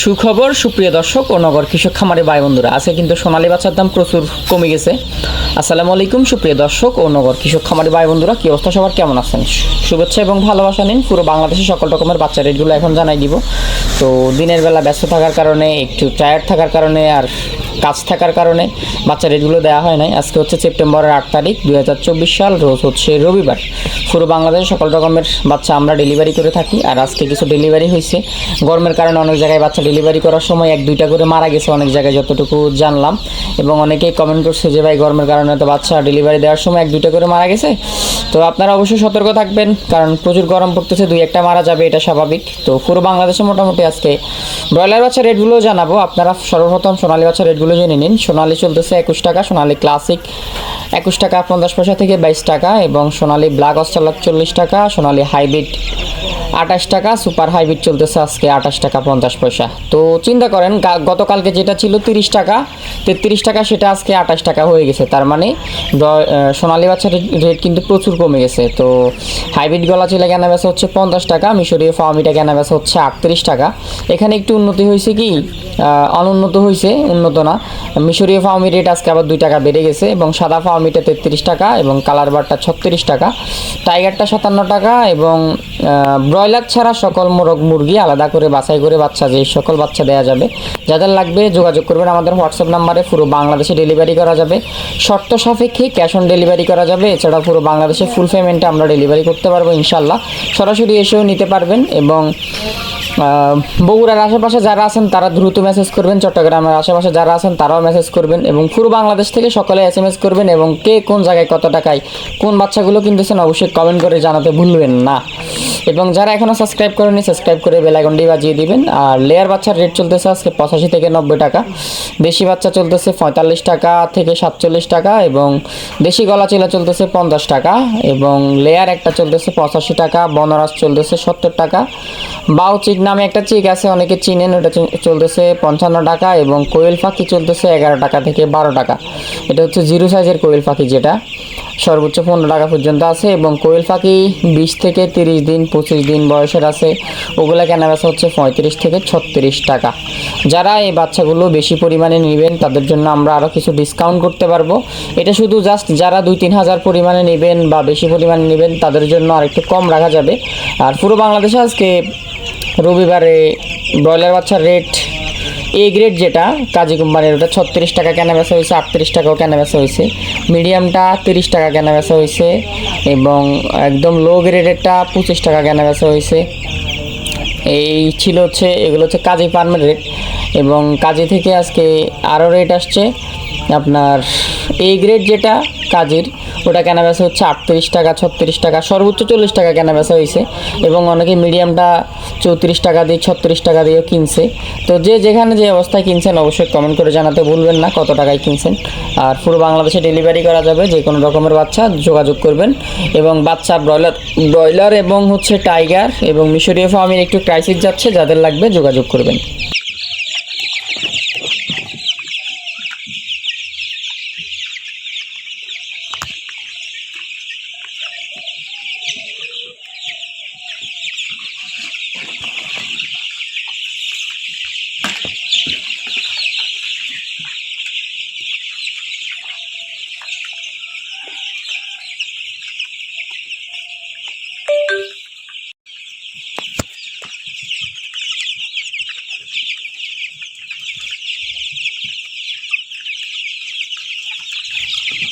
সুখবর, সুপ্রিয় দর্শক ও নগর কৃষক খামারে ভাই বন্ধুরা, আজকে কিন্তু সোনালি বাচ্চার দাম প্রচুর কমে গেছে। আসসালামু আলাইকুম, সুপ্রিয় দর্শক ও নগর কৃষক খামারে ভাই বন্ধুরা, কি অবস্থা সবার? কেমন আছেন? শুভেচ্ছা এবং ভালোবাসা নিন। পুরো বাংলাদেশে সকল রকমের বাচ্চা রেটগুলো এখন জানাই দিব। তো দিনের বেলা ব্যস্ত থাকার কারণে, একটু টায়ার্ড থাকার কারণে আর কাজ থাকার কারণে বাচ্চা রেটগুলো দেওয়া হয় নাই। আজকে হচ্ছে সেপ্টেম্বরের আট তারিখ দু হাজার চব্বিশ সাল, রোজ হচ্ছে রবিবার। পুরো বাংলাদেশে সকল রকমের বাচ্চা আমরা ডেলিভারি করে থাকি আর আজকে কিছু ডেলিভারি হয়েছে। গরমের কারণে অনেক জায়গায় বাচ্চা ডেলিভারি করার সময় এক, দুইটা করে মারা গেছে অনেক জায়গায় যতটুকু জানলাম। এবং অনেকেই কমেন্ট করছে যে ভাই গরমের কারণে তো বাচ্চা ডেলিভারি দেওয়ার সময় এক, দুইটা করে মারা গেছে। তো আপনারা অবশ্যই সতর্ক থাকবেন কারণ প্রচুর গরম পড়তেছে, দুই, একটা মারা যাবে, এটা স্বাভাবিক। তো পুরো বাংলাদেশে মোটামুটি আজকে ব্রয়লার বাচ্চা রেটগুলো জানাব। আপনারা সর্বপ্রথম সোনালী বাচ্চা রেটগুলো জেনে নিন। সোনালি চলতেছে একুশ টাকা, সোনালি ক্লাসিক একুশ টাকা পঞ্চাশ পয়সা থেকে বাইশ টাকা এবং সোনালি ব্ল্যাক অস্ট্রালক চল্লিশ টাকা, সোনালি হাইব্রিড আঠাশ টাকা সুপার হাইব্রিড চলতেছে আজকে আঠাশ টাকা পঞ্চাশ পয়সা। তো চিন্তা করেন গতকালকে যেটা ছিল তিরিশ টাকা তেত্রিশ টাকা, সেটা আজকে আঠাশ টাকা হয়ে গেছে। তার মানে সোনালী বাচ্চার রেট কিন্তু প্রচুর কমে গেছে। তো হাইব্রিড গলা চিলা কেনা বেচা হচ্ছে পঞ্চাশ টাকা, মিশরীয় ফার্মিটা কেনা বেচা হচ্ছে আটত্রিশ টাকা। এখানে একটু উন্নতি হয়েছে কি? অনুন্নত হয়েছে, উন্নত না। মিশরীয় ফার্মি রেট আজকে আবার দুই টাকা বেড়ে গেছে এবং সাদা ফার্মিটা তেত্রিশ টাকা এবং কালার বারটা ছত্রিশ টাকা। টাইগারটা সাতান্ন টাকা এবং ব্রয়লার ছাড়া সকল মোরগ মুরগি আলাদা করে, বাছাই করে বাচ্চা, যে সকল বাচ্চা দেওয়া যাবে, যাদের লাগবে যোগাযোগ করবেন আমাদের হোয়াটসঅ্যাপ নাম্বারে, পুরো বাংলাদেশে ডেলিভারি করা যাবে। শর্ত সাপেক্ষে ক্যাশ অন ডেলিভারি করা যাবে, এছাড়া পুরো বাংলাদেশে ফুল পেমেন্টে আমরা ডেলিভারি করতে পারব ইনশাল্লাহ সরাসরি এসেও নিতে পারবেন এবং বগুড়ার আশেপাশে যারা আছেন, তারা দ্রুত মেসেজ করবেন, চট্টগ্রামের আশেপাশে যারা আছেন, তারাও মেসেজ করবেন এবং পুরো বাংলাদেশ থেকে সকলে এস এম এস করবেন এবং কে কোন জায়গায় কত টাকায় কোন বাচ্চাগুলো কিনতেছেন অবশ্যই কমেন্ট করে জানাতে ভুলবেন না। এবং যারা এখনও সাবস্ক্রাইব করেনি সাবস্ক্রাইব করে বেলাইকনটি বাজিয়ে দিবেন। আর লেয়ার বাচ্চার রেট চলতেছে আজকে পঁচাশি থেকে নব্বই টাকা। দেশি বাচ্চা চলতেছে পঁয়তাল্লিশ টাকা থেকে সাতচল্লিশ টাকা এবং দেশি গলা চিলা চলতেছে পঞ্চাশ টাকা এবং লেয়ার একটা চলতেছে পঁচাশি টাকা, বনরাজ চলতেছে সত্তর টাকা বাউ চিক নামে একটা চিক আছে, অনেকে চিনেন, ওটা চলতেছে পঞ্চান্ন টাকা এবং কোয়েল পাখি চলতেছে এগারো টাকা থেকে বারো টাকা। এটা হচ্ছে জিরো সাইজের কোয়েল পাখি যেটা। সর্বোচ্চ পনেরো টাকা পর্যন্ত আছে এবং কোয়েল পাখি বিশ থেকে তিরিশ দিন, পঁচিশ দিন বয়সের আছে। ওগুলা কেনা বেচা হচ্ছে পঁয়ত্রিশ থেকে ছত্রিশ টাকা। যারা এই বাচ্চাগুলো বেশি পরিমাণে নেবেন, তাদের জন্য আমরা আরও কিছু ডিসকাউন্ট করতে পারব। এটা শুধু জাস্ট যারা দুই তিন হাজার পরিমাণে নেবেন বা বেশি পরিমাণে নেবেন, তাদের জন্য আর একটু কম রাখা যাবে। আর পুরো বাংলাদেশে আজকে রবিবারে ব্রয়লার বাচ্চার রেট এ গ্রেড যেটা, কাজী কোম্পানির ওটা ছত্রিশ টাকা কেনা বেচা হয়েছে, আটত্রিশ টাকাও কেনা বেচা হয়েছে। মিডিয়ামটা তিরিশ টাকা কেনা বেচা হয়েছে এবং একদম লো গ্রেডেরটা পঁচিশ টাকা কেনা বেচা হয়েছে। এই ছিল হচ্ছে, এগুলো হচ্ছে কাজী ফার্মের রেট এবং কাজী থেকে আজকে আরও রেট আসছে। আপনার এ গ্রেড যেটা কাজের। ওটা কেনা বেচা হচ্ছে আটত্রিশ টাকা, ছত্রিশ টাকা, সর্বোচ্চ চল্লিশ টাকা কেনা বেচা হয়েছে। এবং অনেকে মিডিয়ামটা চৌত্রিশ টাকা দিয়ে, ছত্রিশ টাকা দিয়েও কিনছে। তো যে যেখানে যে অবস্থায় কিনছেন অবশ্যই কমেন্ট করে জানাতে ভুলবেন না কত টাকায় কিনছেন। আর পুরো বাংলাদেশে ডেলিভারি করা যাবে, যে কোনো রকমের বাচ্চা যোগাযোগ করবেন। এবং বাচ্চা ব্রয়লার ব্রয়লার এবং হচ্ছে টাইগার এবং মিশরীয় ফার্মের একটু ক্রাইসিস যাচ্ছে, যাদের লাগবে যোগাযোগ করবেন। Thank you.